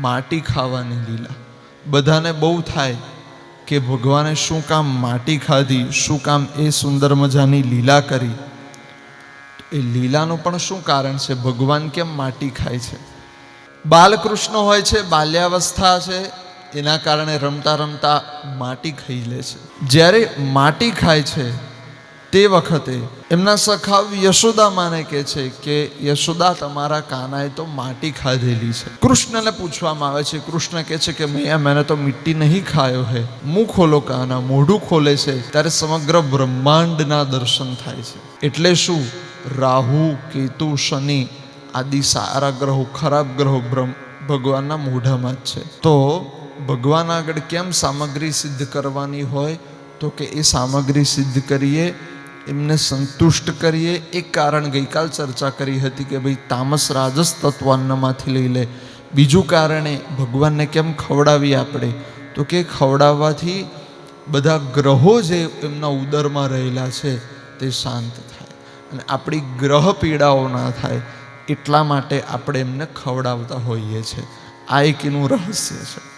માટી ખાવાની લીલા. બધાને બહુ થાય કે ભગવાને શું કામ માટી ખાધી, શું કામ એ સુંદર મજાની લીલા કરી. એ લીલાનું પણ શું કારણ છે? ભગવાન કેમ માટી ખાય છે? બાલકૃષ્ણ હોય છે, બાલ્યાવસ્થા છે, એના કારણે રમતા રમતા માટી ખાઈ લે છે. જ્યારે માટી ખાય છે, તે વખતે એમના સખાવ યશોદા માને કે છે કે, યશોદા, તમારા કાનાએ તો માટી ખાધેલી છે. કૃષ્ણને પૂછવામાં આવે છે, કૃષ્ણ કહે છે કે મૈયા મેને તો મિટ્ટી નહીં ખાયો હે. મું ખોલો કાના, મોઢું ખોલે છે. ત્યારે સમગ્ર બ્રહ્માંડના દર્શન થાય છે. એટલે શું? રાહુ, કેતુ, શનિ આદિ સારા ગ્રહો, ખરાબ ગ્રહો ભગવાનના મોઢામાં જ છે. તો ભગવાન આગળ કેમ સામગ્રી સિદ્ધ કરવાની હોય? તો કે એ સામગ્રી સિદ્ધ કરીએ એમને સંતુષ્ટ કરીએ, એ કારણ ગઈકાલ ચર્ચા કરી હતી કે ભાઈ તામસ રાજસ તત્વ અન્નમાંથી લઈ લે. બીજું કારણ ભગવાનને કેમ ખવડાવીએ આપણે? તો કે ખવડાવવાથી બધા ગ્રહો જે એમના ઉદરમાં રહેલા છે, તે શાંત થાય. અને આપણી ગ્રહ પીડાઓ ના થાય, એટલા માટે આપણે એમને ખવડાવતા હોઈએ છીએ આ એક રહસ્ય છે.